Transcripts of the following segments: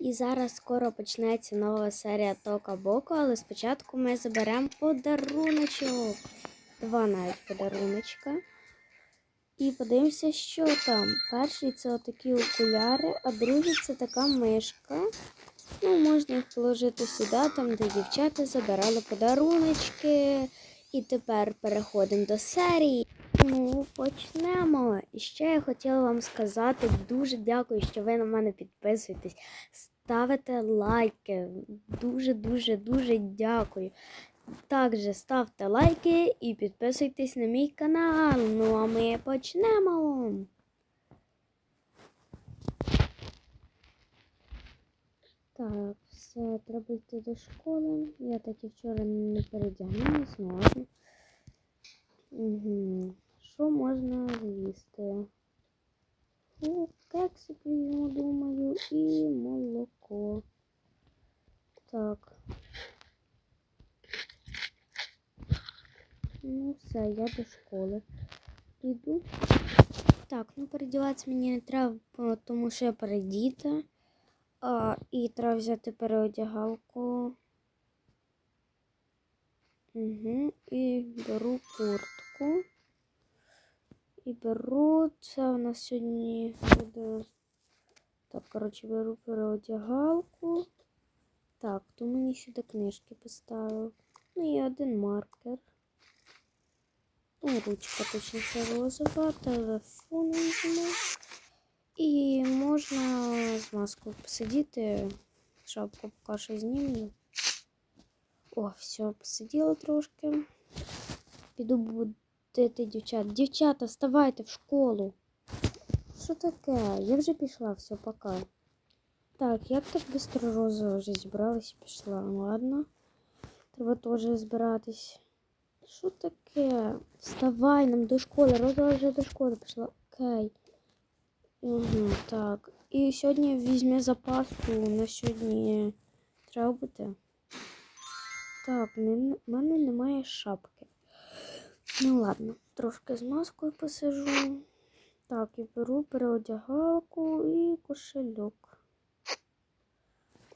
І зараз скоро почнеться нова серія Тока Боку, але спочатку ми заберемо подаруночок. Два навіть подаруночка. І подивимося, що там. Перший це отакі окуляри, а другий це така мишка. Ну, можна їх положити сюди, там, де дівчата забирали подаруночки. І тепер переходимо до серії. Ну, почнемо. І ще я хотіла вам сказати дуже дякую, що ви на мене підписуєтесь. Ставите лайки. Дуже, дуже, дякую. Також ставте лайки і підписуйтесь на мій канал. Ну а ми почнемо. Так, все, треба йти до школи. Я так і вчора не передягнулась, ну ладно. Угу. Що можна з'їсти? Фу, кексик візьму, думаю, і молоко. Так. Ну, все, я до школи піду. Так, ну передіватися мені не треба, тому що я передіта. А, і треба взяти переодягалку. Угу. І беру куртку. І беру. У нас сьогодні буде. Так, коротше, беру переодягалку. Так, то мені сюди книжки поставив. Ну і один маркер. Ну, ручка точніше розова, телефон візьму. І можна з маскою посидіти. Шапку поки що. О, все, посиділа трошки. Піду будити дівчат. Дівчата, вставайте в школу. Що таке? Я вже пішла, все, пока. Так, як так швидко роза вже зібралась і пішла? Ну, Ладно. Треба теж збиратись. Що таке? Вставай нам до школи. Роза вже до школи пішла. Окей. Угу, так. І сьогодні візьме запаску. На сьогодні треба бути. Так, в мене немає шапки. Ну ладно, трошки з маскою посижу. Так, і беру переодягалку і кошельок.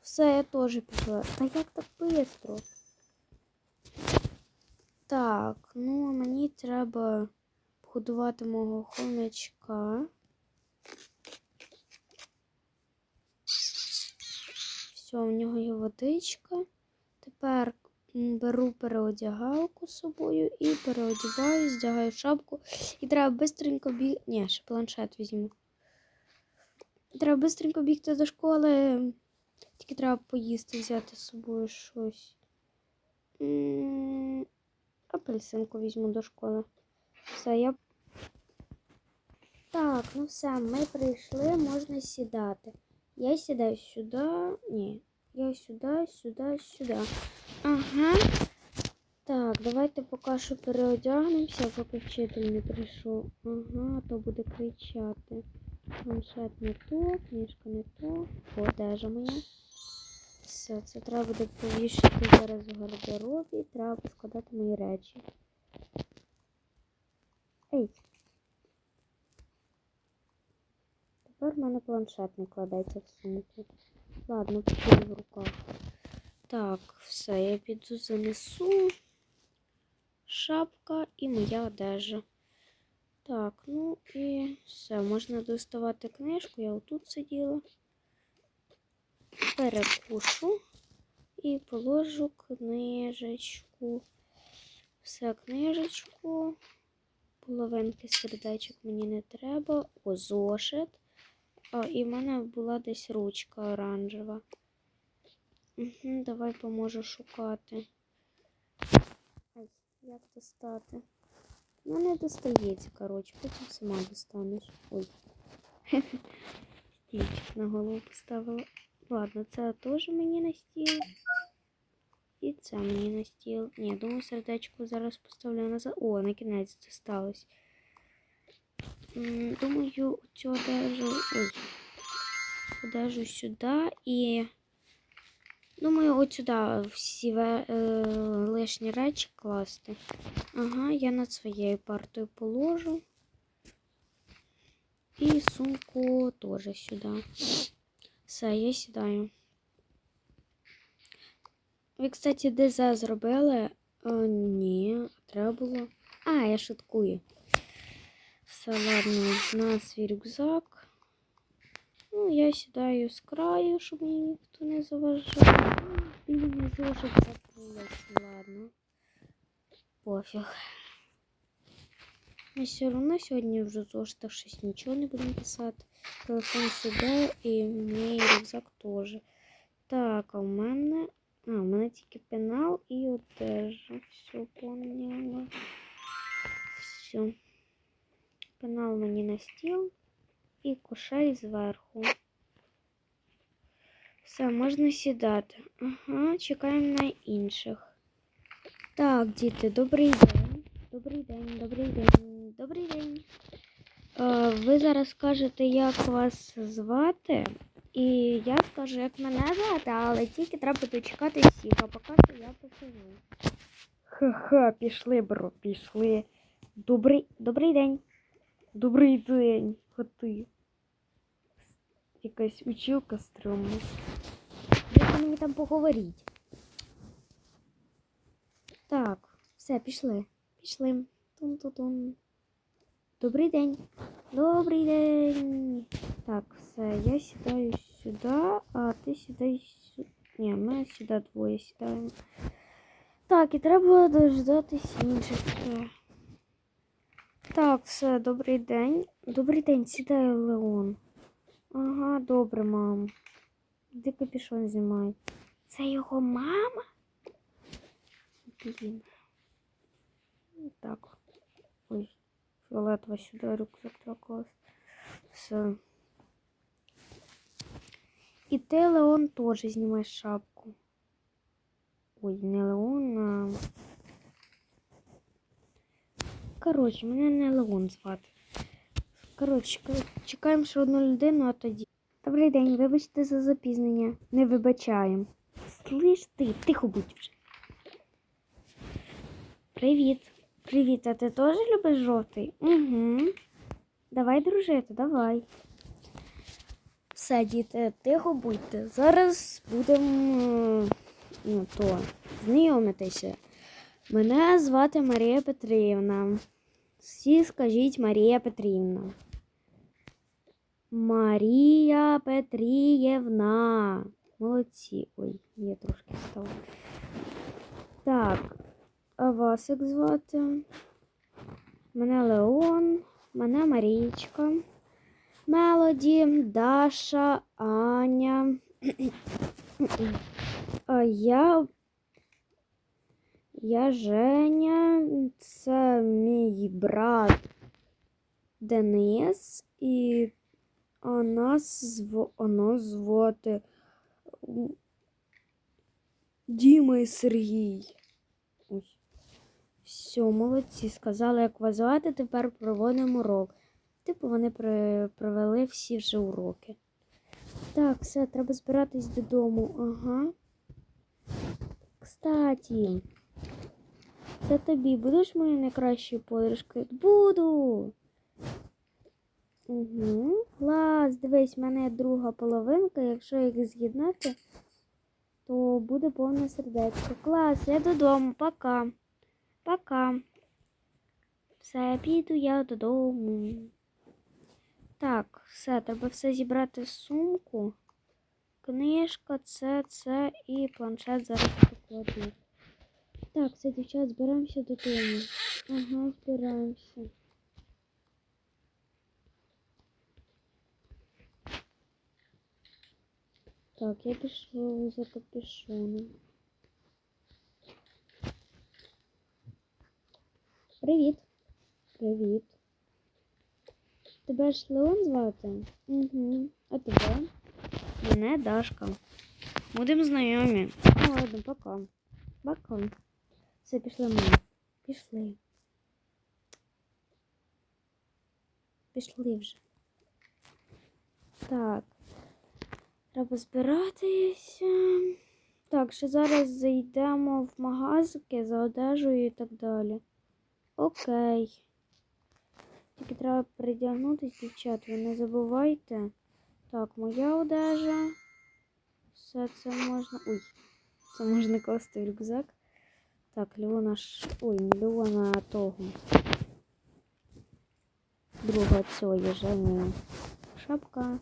Все, я теж пішла. Та як так швидко? Так, ну а мені треба погодувати мого хомячка. Все, у нього є водичка. Тепер беру переодягалку з собою і переодягаю, здягаю шапку. І треба бистренько біг... Ні, ще планшет візьму. Треба бистренько бігти до школи. Тільки треба поїсти, взяти з собою щось. Апельсинку візьму до школи. Все, я. Так, ну все, ми прийшли, можна сідати. Я сідаю сюди. Ні. Я сюди, сюди, сюди. Ага. Так, давайте поки що переодягнемося, поки вчитель не прийшов. Ага, то буде кричати. Планшет не то, книжка не то. Одежа моя. Все, це треба буде повішати зараз в гардеробі. Треба поскладати мої речі. Ей. Тепер в мене планшет не кладеться в сумку. Ладно, піду в руках. Так, все, я піду занесу. Шапка і моя одежа. Так, ну і все, можна доставати книжку. Я отут сиділа. Перекушу і положу книжечку. Все, книжечку. Половинки сердечок мені не треба. О, зошит. А, і в мене була десь ручка оранжева. Угу, давай поможу шукати. Ай, як достати? Ну, не достається, коротше, потім сама достанеш. Ой. Стільчик на голову поставила. Ладно, це теж мені на стіл. І це мені на стіл. Ні, думаю, сердечко зараз поставлю назад. О, на кінець досталось. Думаю, цю одежу. Ой. Одежу сюди і. Думаю, от сюди всі е, лишні речі класти. Ага, я над своєю партою положу. І сумку теж сюди. Все, я сідаю. Ви, кстати, ДЗ зробили? О, ні, треба було. А, я шуткую. Все, ладно, на свій рюкзак. Ну, я сідаю з краю, щоб мені ніхто не заважав. Блін, я зошит забула. Ладно. Пофіг. Ми все одно сьогодні вже в зошитах щось нічого не будемо писати. Телефон сюди і мій рюкзак теж. Так, а в мене. А, у мене тільки пенал і одежа. Все поняла. Все. Пенал мені на стіл І кошель зверху. Все, можна сідати. Ага, чекаємо на інших. Так, діти, добрий день. Добрий день, добрий день, добрий день. Е, ви зараз скажете, як вас звати, і я скажу, як мене звати, але тільки треба дочекати всіх, а поки я посижу. Ха-ха, пішли, бро, пішли. Добрий, добрий день. Добрий день, хоти. Якась училка стрьомна. Дайте мені там поговоріть. Так, все, пішли. Пішли. Тун-ту-тун. Добрий день. Добрий день. Так, все, я сідаю сюди, а ти сідай сюди. Ні, ми сюди двоє сідаємо. Так, і треба дождатись інших. Так, все, добрий день. Добрий день, сідає Леон. Ага, добре, мам. Де капюшон знімай? Це його мама? Блін. Так. Ой, фіолетова сюди рюкзак тракалась. Все. І ти, Леон, теж знімай шапку. Ой, не Леон, а... Коротше, мене не Леон звати. Коротше, чекаємо ще одну людину, а тоді. Добрий день, вибачте за запізнення. Не вибачаємо. Слиш ти, тихо будь вже. Привіт. Привіт, а ти теж любиш жовтий? Угу. Давай дружити, давай. Все, діти, тихо будьте. Зараз будемо ну, то, знайомитися. Мене звати Марія Петрівна. Всі скажіть Марія Петрівна. Марія Петрієвна. Молодці. Ой, я трошки стала. Так, а вас як звати? Мене Леон, мене Марічка, Мелоді, Даша, Аня. А я. Я Женя, це мій брат Денис, і а нас зв... нас звати Діма і Сергій. Ой. Все, молодці. Сказали, як вас звати, тепер проводимо урок. Типу, вони при... провели всі вже уроки. Так, все, треба збиратись додому. Ага. Кстати, це тобі. Будеш моєю найкращою подружкою? Буду. Угу. Клас, дивись, в мене друга половинка. Якщо їх з'єднати, то буде повне сердечко. Клас, я додому. Пока. Пока. Все, піду я додому. Так, все, треба все зібрати в сумку. Книжка, це, це і планшет зараз покладу. Так, все, дівчат, збираємося додому. Ага, збираємося. Так, я пішла за капюшоном. Привіт. Привіт. Тебе ж Леон звати? Угу. А тебе? Мене Дашка. Будемо знайомі. Ну, ладно, пока. Пока. Все, пішли ми. Пішли. Пішли вже. Так. Треба збиратися. Так, ще зараз зайдемо в магазики за одежею і так далі. Окей. Тільки треба передягнутися, дівчат, ви не забувайте. Так, моя одежа. Все це можна. Ой, це можна класти в рюкзак. Так, Леона ш... Ой, не Леона, того. Друга цього є Єжені шапка.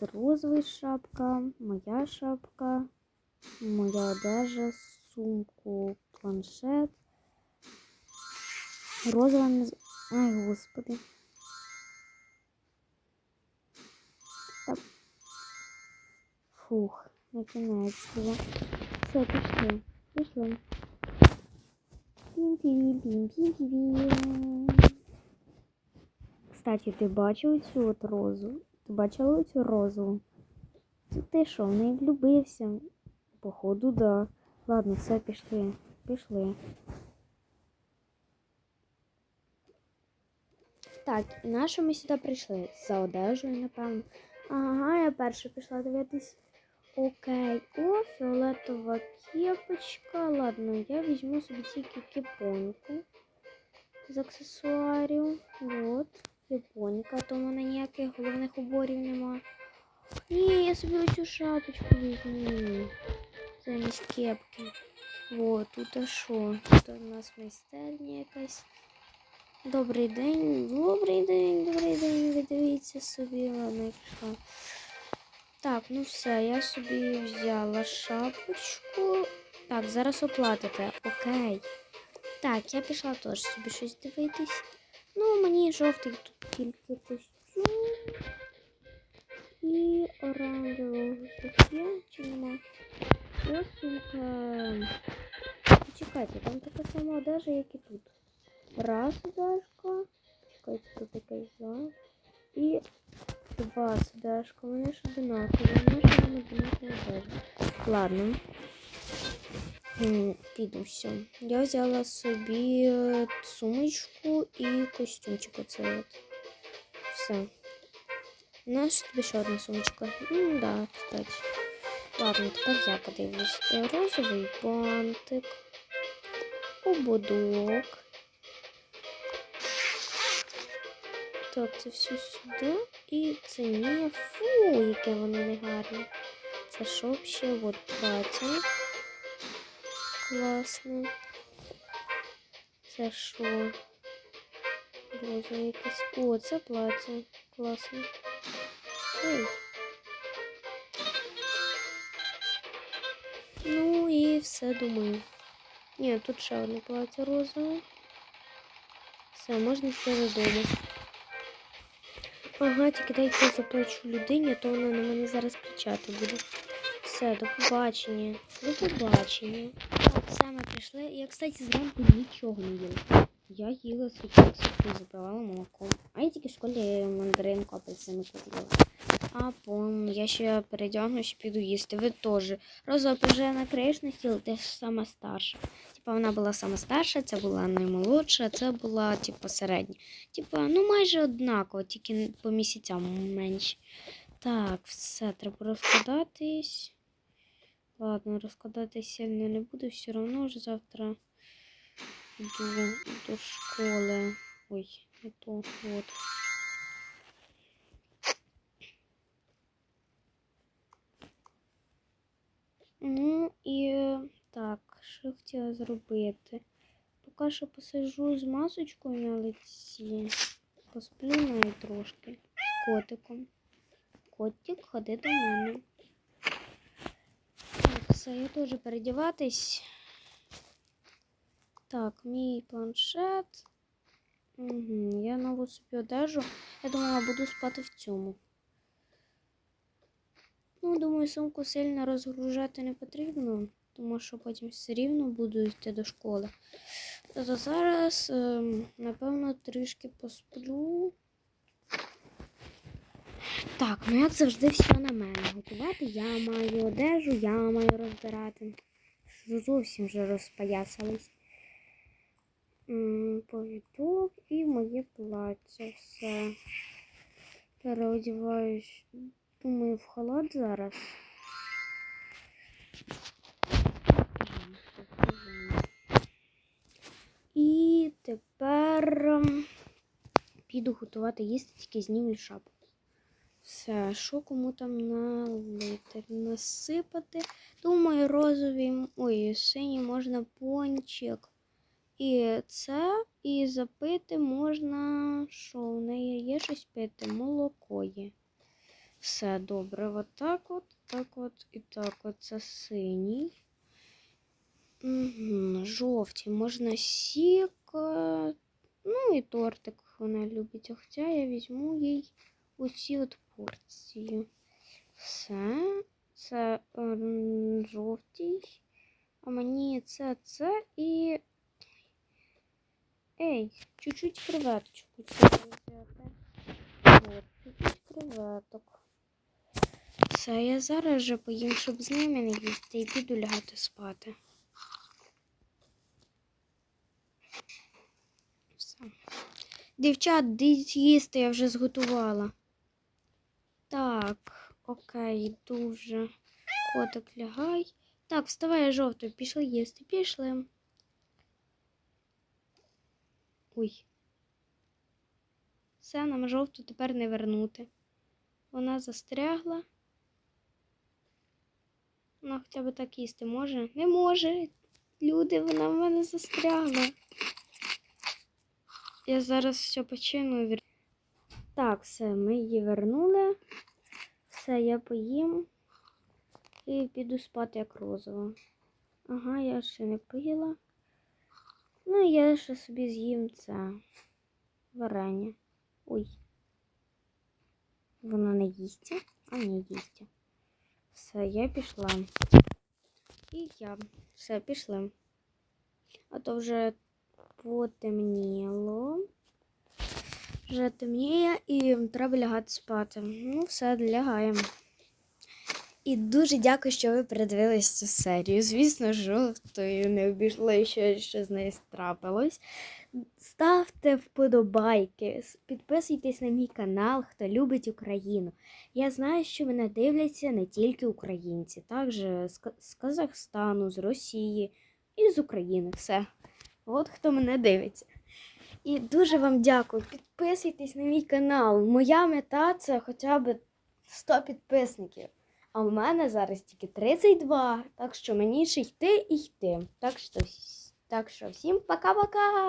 Це розовий шапка, моя шапка, моя одежа, сумку, планшет. Розова не... Ай, господи. Та... Фух, на кінець було. Все, пішли. Пішли. Пім-пім-пім-пім-пім. Кстати, ти бачив цю от розу? Ти бачила цю розу? Ти що, в неї влюбився? Походу, да. Ладно, все, пішли. Пішли. Так, і на що ми сюди прийшли? За одежею, напевно. Ага, я перша пішла дивитись. Окей, о, фіолетова кепочка. Ладно, я візьму собі тільки кепоньку з аксесуарів. От, кепонька, а то в мене ніяких головних уборів нема. Ні, я собі оцю шапочку візьму. Замість кепки. Вот, тут а що? Тут у нас майстерня якась. Добрий день, добрий день, добрий день, ви дивіться собі, ладно, я пішла. Так, ну все, я собі взяла шапочку. Так, зараз оплатите. Окей. Так, я пішла теж собі щось дивитись. Ну, мені жовтий тут тільки костюм. І оранжевого щось є, чи нема? Ось сумка. Почекайте, там така сама одежа, як і тут. Раз одежка. Чекайте, тут якась два. І два одежка. Вони ж одинакові. Може нам одинакова одежа. Ладно. М, Піду все. Я взяла собі е, сумочку і костюмчик оцей от. Все. У нас тобі ще одна сумочка. Ну да, кстати. Ладно, тепер я подивлюсь. Розовий бантик. Ободок. Так, це все сюди. І це не фу, яке воно не гарне. Це що ще? От плаття. Класне. Це що? Роза якесь. О, це плаття. Класне. Ой. Ну і все думаю. Ні, тут ще одне плаття розове. Все, можна йти додому. Ага, тільки дайте заплачу людині, то вона на мене зараз кричати буде. Все, до побачення. До побачення. Так, все, ми прийшли. Я, кстати, зранку нічого не їла. Я їла свічок і запивала молоком. А я тільки в школі мандаринку апельсину купила. А пом, я ще передягнусь, піду їсти. Ви теж. Роза вже накриєш на стіл, ти ж сама старша. Типа вона була сама старша, це була наймолодша, це була типу середня. Типа, ну майже однаково, тільки по місяцям менше. Так, все, треба розкладатись. Ладно, розкладатись сильно не буду, все одно ж завтра йду до школи. Ой, не то, от. Ну і так, що хотіла зробити? Поки що посиджу з масочкою на лиці, посплю нею трошки з котиком. Котик, ходи до мене. Так, все, я теж передіватись. Так, мій планшет. Угу, я нову собі одежу. Я думала, буду спати в цьому. Ну, думаю, сумку сильно розгружати не потрібно, тому що потім все рівно буду йти до школи. То зараз, ем, напевно, трішки посплю. Так, ну як завжди все на мене. Готувати я маю одежу, я маю розбирати. Зовсім вже розпоясались. М, Повідок і моє плаття. Все. Переодіваюсь. Думаю, в халат зараз. І тепер ем, піду готувати їсти, тільки знімлю шапку. Все, що кому там налити? Насипати. Думаю, розові, ой, синій можна пончик. І це, і запити можна. Що в неї є щось пити? Молоко є. Все добре. Отак от, так от і так от. Це синій. Угу, жовті. Можна сік. е, Ну і тортик вона любить. Хоча я візьму їй оці от порції. Все. Це ем, жовтий. А мені це, це і. Ей, чуть-чуть креветочку. Чуть-чуть креветок. Все, я зараз же поїм, щоб з ними не їсти, і піду лягати спати. Все. Дівчат, йдіть їсти, я вже зготувала. Так, окей, дуже. Котик лягай. Так, вставай жовтою, пішли їсти, пішли. Ой. Все, нам жовту тепер не вернути. Вона застрягла. Вона хоча б так їсти може? Не може. Люди, вона в мене застрягла. Я зараз все почину. Так, все, ми її вернули. Все, я поїм і піду спати як розова. Ага, я ще не поїла. Ну, я ще собі з'їм це варення. Ой. Воно не їсться, а не їсться. Все, я пішла. І я. Все, пішли. А то вже потемніло. Вже темніє і треба лягати спати. Ну, все, лягаємо. І дуже дякую, що ви передивились цю серію. Звісно, жовтою не обійшло, що, що з нею трапилось. Ставте вподобайки, підписуйтесь на мій канал, хто любить Україну. Я знаю, що мене дивляться не тільки українці, також з Казахстану, з Росії і з України. Все. От хто мене дивиться. І дуже вам дякую. Підписуйтесь на мій канал. Моя мета це хоча б 100 підписників. А в мене зараз тільки 32, так що мені ще йти і йти. Так що, так що всім пока-пока!